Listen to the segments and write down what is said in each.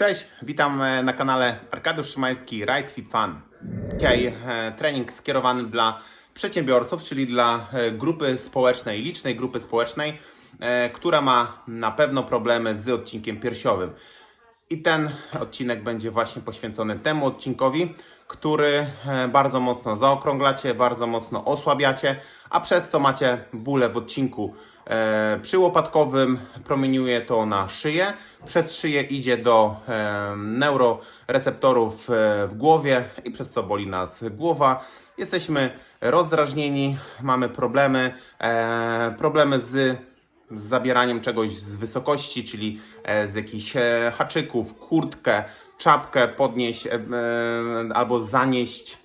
Cześć, witam e, na kanale Arkadiusz Szymański Ride Fit Fun. Dzisiaj e, trening skierowany dla przedsiębiorców, czyli dla e, grupy społecznej, licznej grupy społecznej, która ma na pewno problemy z odcinkiem piersiowym. I ten odcinek będzie właśnie poświęcony temu odcinkowi, który e, bardzo mocno zaokrąglacie, bardzo mocno osłabiacie, a przez co macie bóle w odcinku e, przyłopatkowym, promieniuje to na szyję, przez szyję idzie do e, neuroreceptorów w głowie i przez co boli nas głowa. Jesteśmy rozdrażnieni, mamy problemy, problemy z z zabieraniem czegoś z wysokości, czyli e, z jakichś e, haczyków, kurtkę, czapkę podnieść e, albo zanieść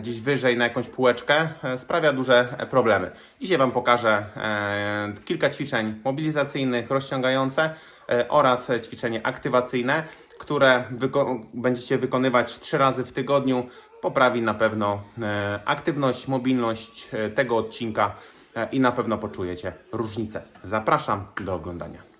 gdzieś wyżej na jakąś półeczkę, sprawia duże problemy. Dzisiaj Wam pokażę kilka ćwiczeń mobilizacyjnych, rozciągające oraz ćwiczenie aktywacyjne, które wyko- będziecie wykonywać trzy razy w tygodniu. Poprawi na pewno aktywność, mobilność tego odcinka i na pewno poczujecie różnicę. Zapraszam do oglądania.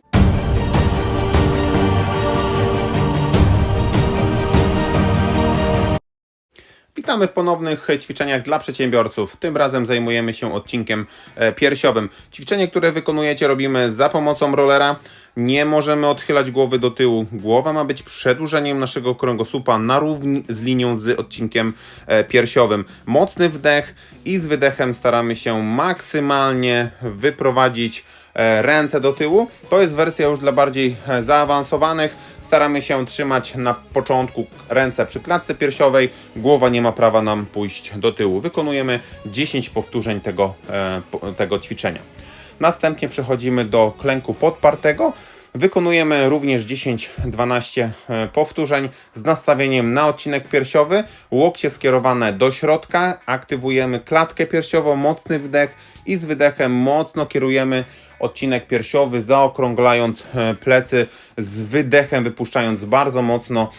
Witamy w ponownych ćwiczeniach dla przedsiębiorców. Tym razem zajmujemy się odcinkiem e, piersiowym. Ćwiczenie, które wykonujecie, robimy za pomocą rollera. Nie możemy odchylać głowy do tyłu. Głowa ma być przedłużeniem naszego kręgosłupa na równi z linią z odcinkiem e, piersiowym. Mocny wdech i z wydechem staramy się maksymalnie wyprowadzić e, ręce do tyłu. To jest wersja już dla bardziej e, zaawansowanych. Staramy się trzymać na początku ręce przy klatce piersiowej, głowa nie ma prawa nam pójść do tyłu. Wykonujemy 10 powtórzeń tego, tego ćwiczenia. Następnie przechodzimy do klęku podpartego. Wykonujemy również 10-12 e, powtórzeń z nastawieniem na odcinek piersiowy, łokcie skierowane do środka, aktywujemy klatkę piersiową, mocny wdech i z wydechem mocno kierujemy odcinek piersiowy, zaokrąglając e, plecy, z wydechem wypuszczając bardzo mocno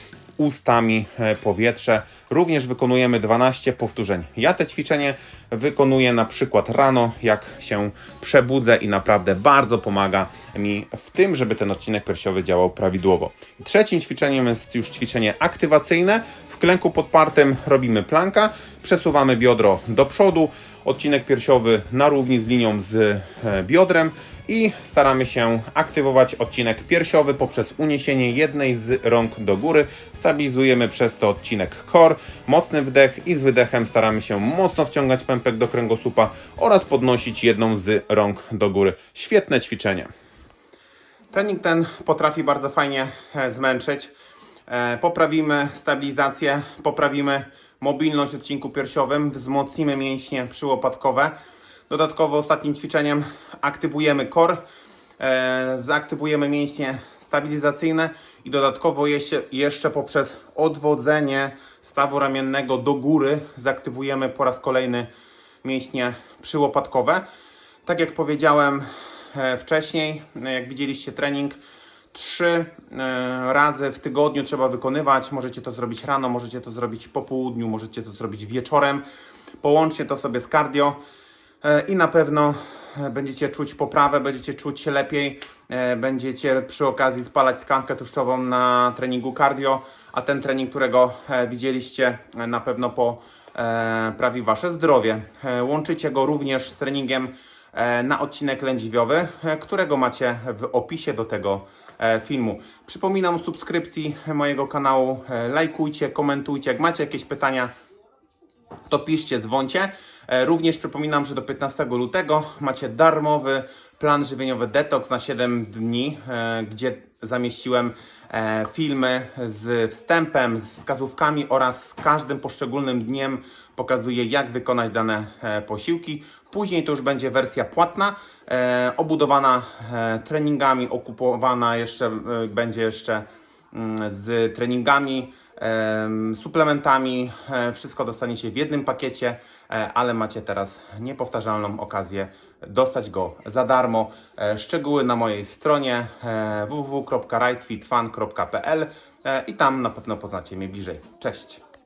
ustami e, powietrze. Również wykonujemy 12 powtórzeń. Ja te ćwiczenie wykonuję na przykład rano, jak się przebudzę i naprawdę bardzo pomaga mi w tym, żeby ten odcinek piersiowy działał prawidłowo. Trzecim ćwiczeniem jest już ćwiczenie aktywacyjne. W klęku podpartym robimy planka, przesuwamy biodro do przodu, odcinek piersiowy na równi z linią z e, biodrem i staramy się aktywować odcinek piersiowy poprzez uniesienie jednej z rąk do góry. Stabilizujemy przez to odcinek core, mocny wdech i z wydechem staramy się mocno wciągać pępek do kręgosłupa oraz podnosić jedną z rąk do góry. Świetne ćwiczenie. Trening ten potrafi bardzo fajnie e, zmęczyć. E, Poprawimy stabilizację, poprawimy mobilność w odcinku piersiowym, wzmocnimy mięśnie przyłopatkowe. Dodatkowo ostatnim ćwiczeniem aktywujemy core, e, zaaktywujemy mięśnie stabilizacyjne i dodatkowo jeszcze, poprzez odwodzenie stawu ramiennego do góry zaaktywujemy po raz kolejny mięśnie przyłopatkowe. Tak jak powiedziałem e, wcześniej, e, jak widzieliście trening, trzy razy w tygodniu trzeba wykonywać. Możecie to zrobić rano, możecie to zrobić po południu, możecie to zrobić wieczorem. Połączcie to sobie z cardio i na pewno e, będziecie czuć poprawę, będziecie czuć się lepiej, e, będziecie przy okazji spalać tkankę tłuszczową na treningu cardio, a ten trening, którego e, widzieliście, e, na pewno poprawi Wasze zdrowie. E, Łączycie go również z treningiem e, na odcinek lędźwiowy, e, którego macie w opisie do tego e, filmu. Przypominam o subskrypcji mojego kanału, e, lajkujcie, komentujcie. Jak macie jakieś pytania, to piszcie, dzwoncie. E, Również przypominam, że do 15 lutego macie darmowy plan żywieniowy Detox na 7 dni, e, gdzie zamieściłem e, filmy z wstępem, z wskazówkami oraz z każdym poszczególnym dniem pokazuję, jak wykonać dane posiłki. Później to już będzie wersja płatna, obudowana treningami, okupowana jeszcze będzie jeszcze z treningami, em, suplementami. E, Wszystko dostaniecie w jednym pakiecie, e, ale macie teraz niepowtarzalną okazję dostać go za darmo. E, Szczegóły na mojej stronie www.rightfitfun.pl e, i tam na pewno poznacie mnie bliżej. Cześć!